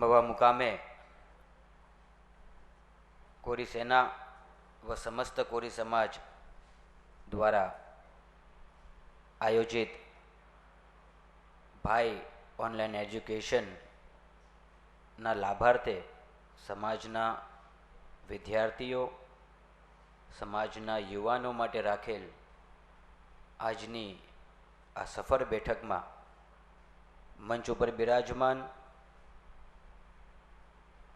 મવા મુકામે કોરી સેના વ સમસ્ત કોરી સમાજ દ્વારા આયોજિત ભાઈ ઓનલાઈન એજ્યુકેશનના લાભાર્થે સમાજના વિદ્યાર્થીઓ, સમાજના યુવાનો માટે રાખેલ આજની આ સફર બેઠકમાં મંચ ઉપર બિરાજમાન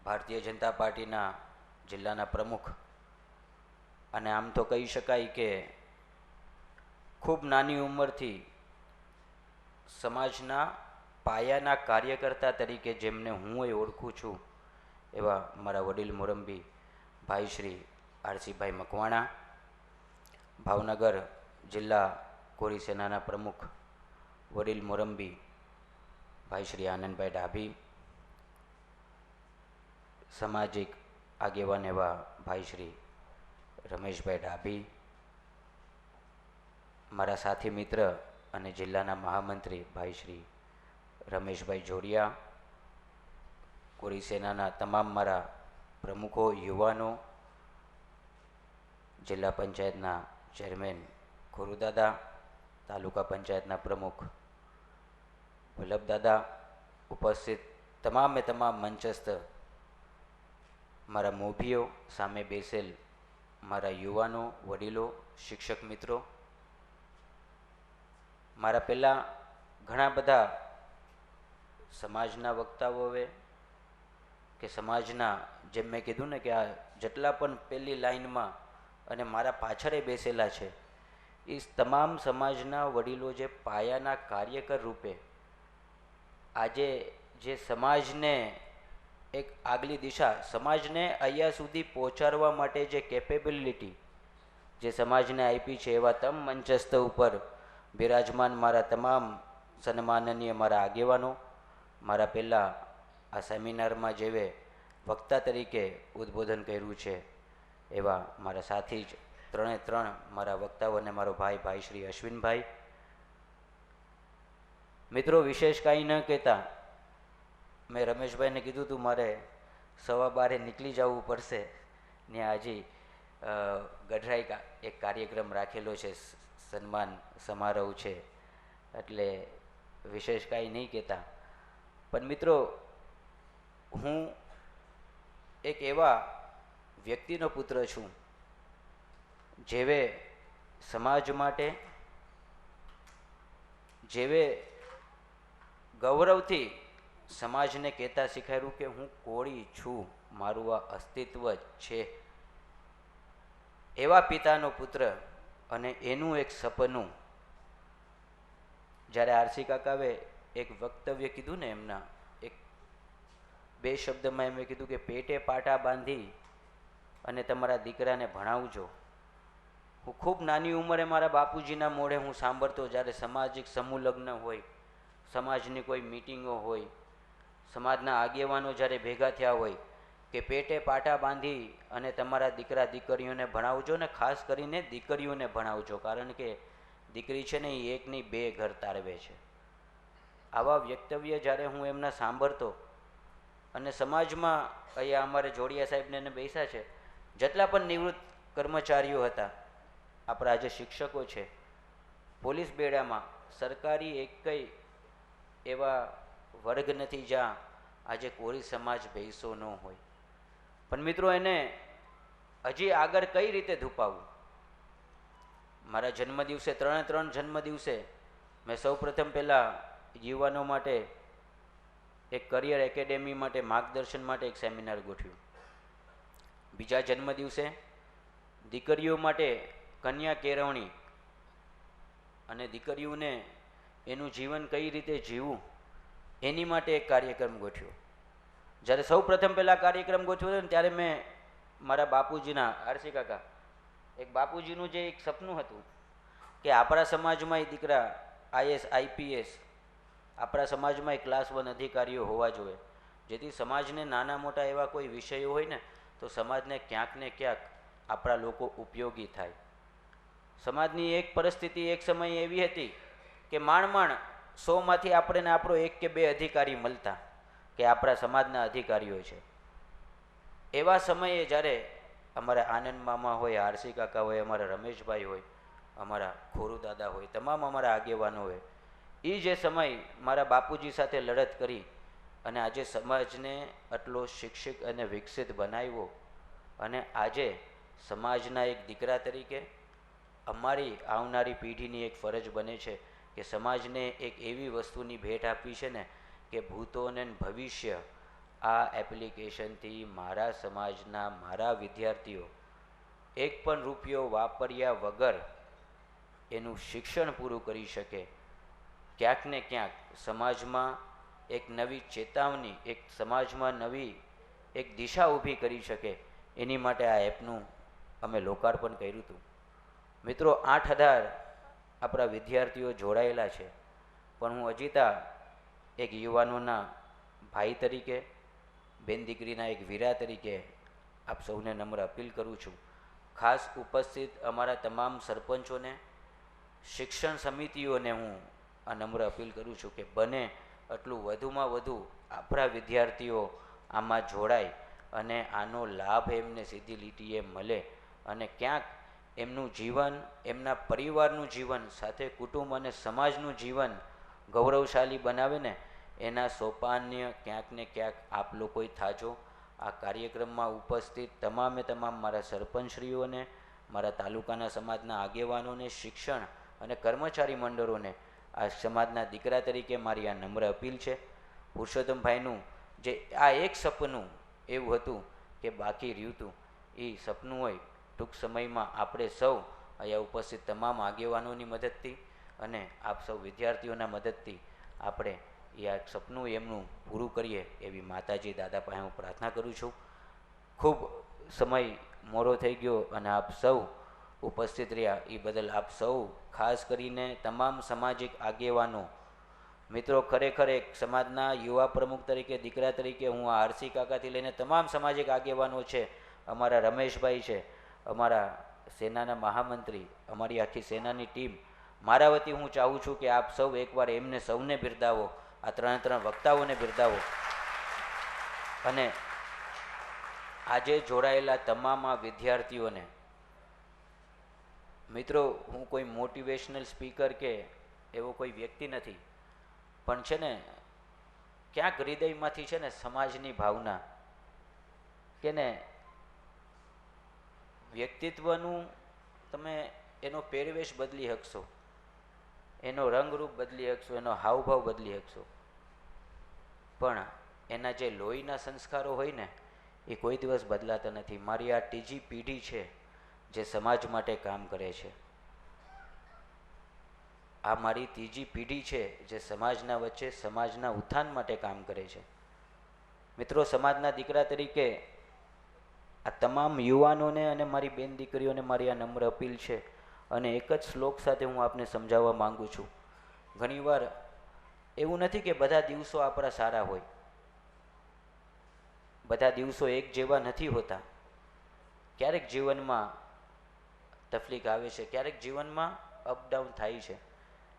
ભારતીય જનતા પાર્ટીના જિલ્લાના પ્રમુખ. અને આમ તો કહી શકાય કે ખૂબ નાની ઉંમરથી સમાજના પાયાના કાર્યકર્તા તરીકે જેમને હું એ ઓળખું છું, એવા મારા વડીલ મોરંબી ભાઈ શ્રી આરસીભાઈ મકવાણા, ભાવનગર જિલ્લા કોરી સેનાના પ્રમુખ વડીલ મોરંબી ભાઈ શ્રી આનંદભાઈ ડાભી સામાજિક આગેવાન એવા ભાઈ શ્રી રમેશભાઈ ડાભી, મારા સાથી મિત્ર અને જિલ્લાના મહામંત્રી ભાઈ શ્રી રમેશભાઈ જોડિયા કોરી સેનાના તમામ મારા પ્રમુખો, યુવાનો, જિલ્લા પંચાયતના ચેરમેન ખોરુદાદા, તાલુકા પંચાયતના પ્રમુખ વલ્લભદાદા ઉપસ્થિત તમામે તમામ મંચસ્થ મારા મોભીઓ સામે બેસેલ મારા યુવાનો, વડીલો, શિક્ષક મિત્રો, મારા પહેલાં ઘણા બધા સમાજના વક્તાઓએ કે સમાજના જેમ મેં કીધું ને કે આ જેટલા પણ પહેલી લાઈનમાં અને મારા પાછળે બેસેલા છે એ તમામ સમાજના વડીલો જે પાયાના કાર્યકર રૂપે આજે જે સમાજને એક આગલી દિશા, સમાજને અહીંયા સુધી પહોંચાડવા માટે જે કેપેબિલિટી જે સમાજને આપી છે એવા તમ મંચસ્થ ઉપર બિરાજમાન મારા તમામ સન્માનનીય મારા આગેવાનો, મારા પહેલાં આ સેમિનારમાં જેવે વક્તા તરીકે ઉદ્બોધન કર્યું છે એવા મારા સાથી જ ત્રણે ત્રણ મારા વક્તાઓ અને મારો ભાઈ ભાઈ શ્રી અશ્વિનભાઈ. મિત્રો, વિશેષ કાંઈ ન કહેતા મેં રમેશભાઈને કીધું તું, મારે સવા બારે નીકળી જવું પડશે. ને આજે ગઢરાઈ એક કાર્યક્રમ રાખેલો છે સન્માન સમારોહ છે. એટલે વિશેષ કાંઈ નહીં કહેતા. પણ મિત્રો, હું એક એવા વ્યક્તિનો પુત્ર છું, જેવે સમાજ માટે, જેવે ગૌરવથી સમાજને કહેતા શીખાયું કે હું કોળી છું, મારું આ અસ્તિત્વ જ છે. એવા પિતાનો પુત્ર અને એનું એક સપનું. જ્યારે આરસી કાકાએ એક વક્તવ્ય કીધું ને એમના, એક બે શબ્દમાં એમણે કીધું કે પેટે પાટા બાંધી અને તમારા દીકરાને ભણાવજો. હું ખૂબ નાની ઉંમરે મારા બાપુજીના મોઢે હું સાંભળતો જ્યારે સામાજિક સમૂહ લગ્ન હોય, સમાજની કોઈ મિટિંગો હોય સમાજના આગેવાનો જ્યારે ભેગા થયા હોય કે પેટે પાટા બાંધી અને તમારા દીકરા દીકરીઓને ભણાવજો ને ખાસ કરીને દીકરીઓને ભણાવજો, કારણ કે દીકરી છે ને એ એકની બે ઘર તારવે છે. આવા વ્યક્તવ્ય જ્યારે હું એમના સાંભળતો અને સમાજમાં અહીંયા અમારે જોડિયા સાહેબને એને બેસા છે, જેટલા પણ નિવૃત્ત કર્મચારીઓ હતા, આપણા જે શિક્ષકો છે, પોલીસ બેડામાં સરકારી એકય એવા વર્ગ નથી જ્યાં આજે કોરી સમાજ ભેંસો ન હોય. પણ મિત્રો એને હજી આગળ કઈ રીતે ધૂપાવવું? મારા જન્મદિવસે, ત્રણે ત્રણ જન્મદિવસે મેં સૌપ્રથમ પહેલાં યુવાનો માટે એક કરિયર એકેડેમી માટે, માર્ગદર્શન માટે એક સેમિનાર ગોઠવ્યું. બીજા જન્મદિવસે દીકરીઓ માટે કન્યા કેળવણી અને દીકરીઓને એનું જીવન કઈ રીતે જીવવું એની માટે એક કાર્યક્રમ ગોઠવ્યો. જ્યારે સૌ પ્રથમ પહેલાં કાર્યક્રમ ગોઠવ્યો હતો ને, ત્યારે મેં મારા બાપુજીના, આરસી કાકા, એક બાપુજીનું જે એક સપનું હતું કે આપણા સમાજમાં એ દીકરા આઈએસ, આઈપીએસ, આપણા સમાજમાં એ ક્લાસ વન અધિકારીઓ હોવા જોઈએ. જેથી સમાજને નાના મોટા એવા કોઈ વિષયો હોય ને, તો સમાજને ક્યાંક ને ક્યાંક આપણા લોકો ઉપયોગી થાય. સમાજની એક પરિસ્થિતિ એક સમય એવી હતી કે માણ માણ સોમાંથી આપણને આપણો એક કે બે અધિકારી મળતા કે આપણા સમાજના અધિકારીઓ છે. એવા સમયે જ્યારે અમારા આનંદ મામા હોય, આરસી કાકા હોય, અમારા રમેશભાઈ હોય, અમારા ખોરુ દાદા હોય, તમામ અમારા આગેવાનો હોય, એ જે સમય મારા બાપુજી સાથે લડત કરી અને આજે સમાજને આટલો શિક્ષિત અને વિકસિત બનાવ્યો અને આજે સમાજના એક દીકરા તરીકે અમારી આવનારી પેઢીની એક ફરજ બને છે. કે સમાજને એક એવી વસ્તુની ભેટ આપી છે ને કે ભૂતોને ભવિષ્ય આ એપ્લિકેશનથી મારા સમાજના મારા વિદ્યાર્થીઓ એક પણ રૂપિયો વાપર્યા વગર એનું શિક્ષણ પૂરું કરી શકે. ક્યાંક ને ક્યાંક સમાજમાં એક નવી ચેતવણી, એક સમાજમાં નવી એક દિશા ઊભી કરી શકે. એની માટે આ એપનું અમે લોકાર્પણ કર્યું હતું. મિત્રો, આઠ હજાર આપણા વિદ્યાર્થીઓ જોડાયેલા છે. પણ હું અજીતા એક યુવાનોના ભાઈ તરીકે, બેન દીકરીના એક વીરા તરીકે આપ સૌને નમ્ર અપીલ કરું છું. ખાસ ઉપસ્થિત અમારા તમામ સરપંચોને, શિક્ષણ સમિતિઓને હું આ નમ્ર અપીલ કરું છું કે બને એટલું વધુમાં વધુ આપણા વિદ્યાર્થીઓ આમાં જોડાય અને આનો લાભ એમને સીધી લીટીએ મળે અને ક્યાંક એમનું જીવન, એમના પરિવારનું જીવન, સાથે કુટુંબ અને સમાજનું જીવન ગૌરવશાળી બનાવે ને, એના સોપાન્ય ક્યાંક ને ક્યાંક આપ લોકોએ થાજો. આ કાર્યક્રમમાં ઉપસ્થિત તમામે તમામ મારા સરપંચશ્રીઓને, મારા તાલુકાના સમાજના આગેવાનોને, શિક્ષણ અને કર્મચારી મંડળોને, આ સમાજના દીકરા તરીકે મારી આ નમ્ર અપીલ છે. પુરુષોત્તમભાઈનું જે આ એક સપનું એવું હતું કે બાકી રહ્યું હતું એ સપનું હોય ટૂંક સમયમાં આપણે સૌ અહીંયા ઉપસ્થિત તમામ આગેવાનોની મદદથી અને આપ સૌ વિદ્યાર્થીઓના મદદથી આપણે એ આ સપનું એમનું પૂરું કરીએ એવી માતાજી દાદા પાસે હું પ્રાર્થના કરું છું. ખૂબ સમય મોરો થઈ ગયો અને આપ સૌ ઉપસ્થિત રહ્યા. એ બદલ આપ સૌ ખાસ કરીને તમામ સામાજિક આગેવાનો, મિત્રો ખરેખર એક સમાજના યુવા પ્રમુખ તરીકે, દીકરા તરીકે હું આ આરસી કાકાથી લઈને તમામ સામાજિક આગેવાનો છે, અમારા રમેશભાઈ છે અમારા સેનાના મહામંત્રી, અમારી આખી સેનાની ટીમ. મારા વતી હું ચાહું છું કે આપ સૌ એકવાર એમને સૌને બિરદાવો, આ ત્રણે ત્રણ વક્તાઓને બિરદાવો. અને આજે જોડાયેલા તમામ આ વિદ્યાર્થીઓને, મિત્રો, હું કોઈ મોટિવેશનલ સ્પીકર કે એવો કોઈ વ્યક્તિ નથી, પણ છે ને, ક્યાંક હૃદયમાંથી છે ને સમાજની ભાવના કે ને વ્યક્તિત્વનું તમે એનો પહેરવેશ બદલી શકશો. એનો રંગરૂપ બદલી શકશો, એનો હાવભાવ બદલી શકશો. પણ એના જે લોહીના સંસ્કારો હોય ને, એ કોઈ દિવસ બદલાતા નથી. મારી આ ત્રીજી પેઢી છે જે સમાજ માટે કામ કરે છે. આ મારી ત્રીજી પેઢી છે જે સમાજના વચ્ચે સમાજના ઉત્થાન માટે કામ કરે છે. મિત્રો, સમાજના દીકરા તરીકે આ તમામ યુવાનોને અને મારી બેન દીકરીઓને મારી આ નમ્ર અપીલ છે અને એક જ શ્લોક સાથે હું આપને સમજાવવા માગું છું. ઘણીવાર એવું નથી કે બધા દિવસો આપણા સારા હોય. બધા દિવસો એક જેવા નથી હોતા. ક્યારેક જીવનમાં તકલીફ આવે છે, ક્યારેક જીવનમાં અપડાઉન થાય છે.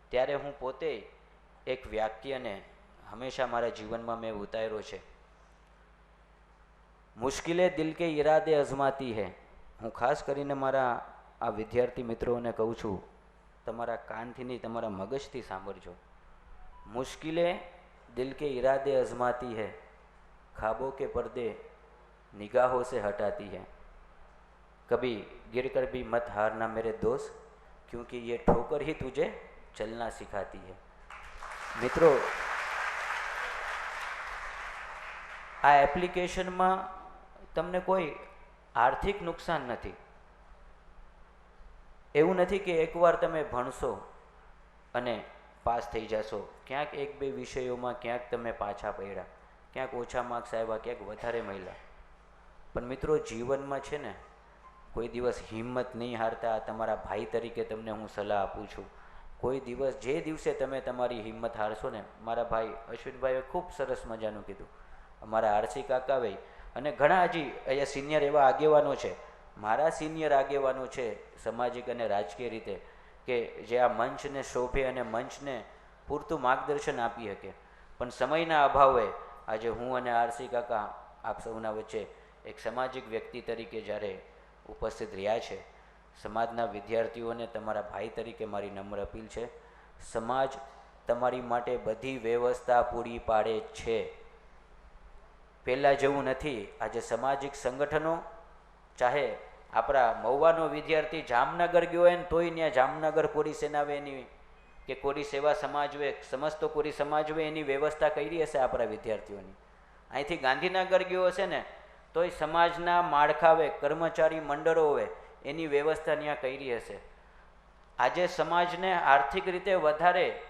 ત્યારે હું પોતે એક વાક્યને હંમેશા મારા જીવનમાં મેં ઉતાર્યો છે. મુશ્કેલે દિલ કે ઈરાદે અજમાતી હૈ હું ખાસ કરીને મારા આ વિદ્યાર્થી મિત્રોને કહું છું તમારા કાનથી નહીં તમારા મગજથી સાંભળજો મુશ્કેલે દિલ કે ઈરાદે અજમાતી હૈ ख्वाबों के पर्दे निगाहों से हटाती है कभी गिर कर भी मत हारना मेरे दोस्त क्योंकि ये ठोकर ही तुझे चलना सिखाती है મિત્રો આ એપ્લિકેશનમાં તમને કોઈ આર્થિક નુકસાન નથી. એવું નથી કે એકવાર તમે ભણશો અને પાસ થઈ જશો. ક્યાંક એક બે વિષયોમાં ક્યાંક તમે પાછા પડ્યા. ક્યાંક ઓછા માર્ક્સ આવ્યા, ક્યાંક વધારે મળ્યા. પણ મિત્રો, જીવનમાં છે ને, કોઈ દિવસ હિંમત નહીં હારતા તમારા ભાઈ તરીકે તમને હું સલાહ આપું છું. કોઈ દિવસ, જે દિવસે તમે તમારી હિંમત હારશો ને, મારા ભાઈ અશ્વિનભાઈએ ખૂબ સરસ મજાનું કીધું. અમારા આરસી કાકાભાઈ અને ઘણા હજી અહીંયા સિનિયર એવા આગેવાનો છે. મારા સિનિયર આગેવાનો છે સામાજિક અને રાજકીય રીતે, કે જે આ મંચને શોભે અને મંચને પૂરતું માર્ગદર્શન આપી શકે. પણ સમયના અભાવે આજે હું અને આરસી કાકા આપ સૌના વચ્ચે એક સામાજિક વ્યક્તિ તરીકે જ્યારે ઉપસ્થિત રહ્યા છે, સમાજના વિદ્યાર્થીઓને તમારા ભાઈ તરીકે મારી નમ્ર અપીલ છે. સમાજ તમારી માટે બધી વ્યવસ્થા પૂરી પાડે છે. પહેલાં જેવું નથી. આજે સામાજિક સંગઠનો, ચાહે આપણા મહુવાનો વિદ્યાર્થી જામનગર ગયો હોય ને તોય ત્યાં જામનગર કોરી સેનાવે એની, કે કોરી સેવા સમાજ હોય, સમસ્ત કોરી સમાજ હોય, એની વ્યવસ્થા કરી હશે આપણા વિદ્યાર્થીઓની. અહીંથી ગાંધીનગર ગયો હશે ને, તોય સમાજના માળખા હોય, કર્મચારી મંડળો હોય, એની વ્યવસ્થા ત્યાં કરી હશે. આજે સમાજને આર્થિક રીતે વધારે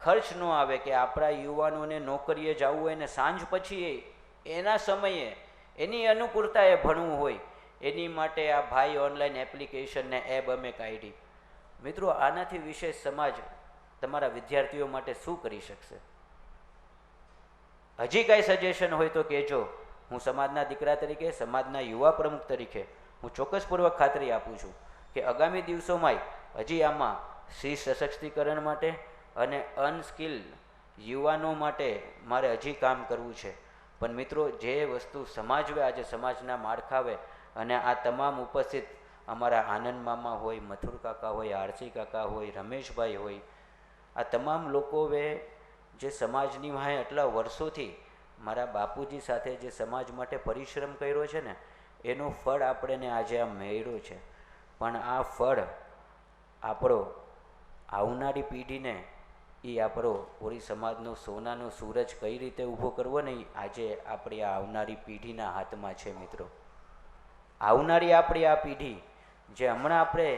ખર્ચ ન આવે કે આપણા યુવાનોને નોકરીએ જવું હોય ને સાંજ પછી એના સમયે એની અનુકૂળતાએ ભણવું હોય, એની માટે આ ભાઈ ઓનલાઈન એપ્લિકેશન ને એપ અમે કાઢી. મિત્રો, આનાથી વિશેષ સમાજ તમારા વિદ્યાર્થીઓ માટે શું કરી શકશે? હજી કાંઈ સજેશન હોય તો કહેજો. હું સમાજના દીકરા તરીકે, સમાજના યુવા પ્રમુખ તરીકે હું ચોક્કસપૂર્વક ખાતરી આપું છું કે આગામી દિવસોમાં હજી આમાં સ્ત્રી સશક્તિકરણ માટે અને અનસ્કિલ યુવાનો માટે મારે હજી કામ કરવું છે. પણ મિત્રો, જે વસ્તુ સમાજવે, આજે સમાજના માળખાવે અને આ તમામ ઉપસ્થિત અમારા આનંદ મામા હોય, મથુર કાકા હોય, આરસી કાકા હોય, રમેશભાઈ હોય, આ તમામ લોકોએ જે સમાજની વાહે આટલા વર્ષોથી મારા બાપુજી સાથે જે સમાજ માટે પરિશ્રમ કર્યો છે ને, એનું ફળ આપણને આજે આ મેળ્યો છે. પણ આ ફળ આપણો આવનારી પેઢીને એ આપણો પૂરી સમાજનો સોનાનો સૂરજ કઈ રીતે ઊભો કરવો નહીં આજે આપણી આ આવનારી પેઢીના હાથમાં છે મિત્રો. આવનારી આપણી આ પેઢી, જે હમણાં આપણે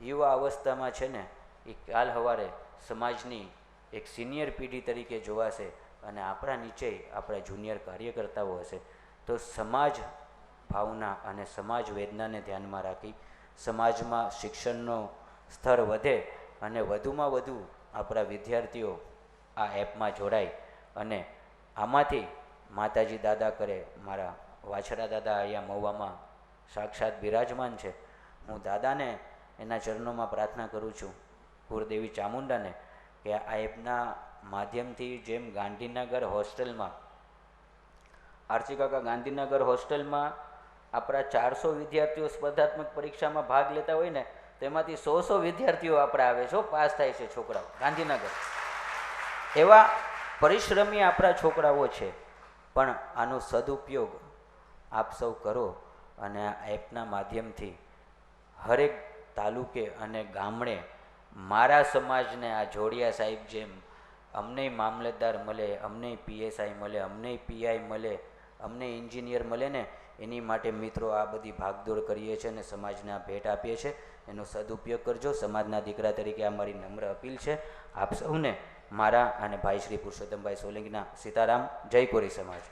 યુવા અવસ્થામાં છે ને એ કાલ સવારે સમાજની એક સિનિયર પેઢી તરીકે જોવાશે અને આપણા નીચે આપણા જુનિયર કાર્યકર્તાઓ હશે. તો સમાજ ભાવના અને સમાજ વેદનાને ધ્યાનમાં રાખી, સમાજમાં શિક્ષણનો સ્તર વધે અને વધુમાં વધુ આપણા વિદ્યાર્થીઓ આ એપમાં જોડાય અને આમાંથી માતાજી દાદા કરે, મારા વાછરા દાદા અહીંયા મહુવામાં સાક્ષાત બિરાજમાન છે. હું દાદાને એના ચરણોમાં પ્રાર્થના કરું છું, કુળદેવી ચામુંડાને, કે આ એપના માધ્યમથી જેમ ગાંધીનગર હોસ્ટેલમાં આરસી ગાંધીનગર હોસ્ટેલમાં આપણા ચારસો વિદ્યાર્થીઓ સ્પર્ધાત્મક પરીક્ષામાં ભાગ લેતા હોય ને તેમાંથી સો સો વિદ્યાર્થીઓ આપણે આવે છે પાસ થાય છે છોકરાઓ. ગાંધીનગર. એવા પરિશ્રમી આપણા છોકરાઓ છે, પણ આનો સદુપયોગ આપ સૌ કરો અને આ એપના માધ્યમથી હરેક તાલુકે અને ગામડે મારા સમાજને આ જોડિયા સાહેબ જેમ અમને મામલતદાર મળે, અમને પીએસઆઈ મળે, અમને પીઆઈ મળે, અમને એન્જિનિયર મળે ને એની માટે મિત્રો આ બધી ભાગદોડ કરીએ છીએ અને સમાજને ભેટ આપીએ છીએ. એનો સદુપયોગ કરજો. સમાજના દીકરા તરીકે આ મારી નમ્ર અપીલ છે. આપ સૌને મારા અને ભાઈ શ્રી પુરુષોત્તમભાઈ સોલંકીના સીતારામ, જય કોરી સમાજ.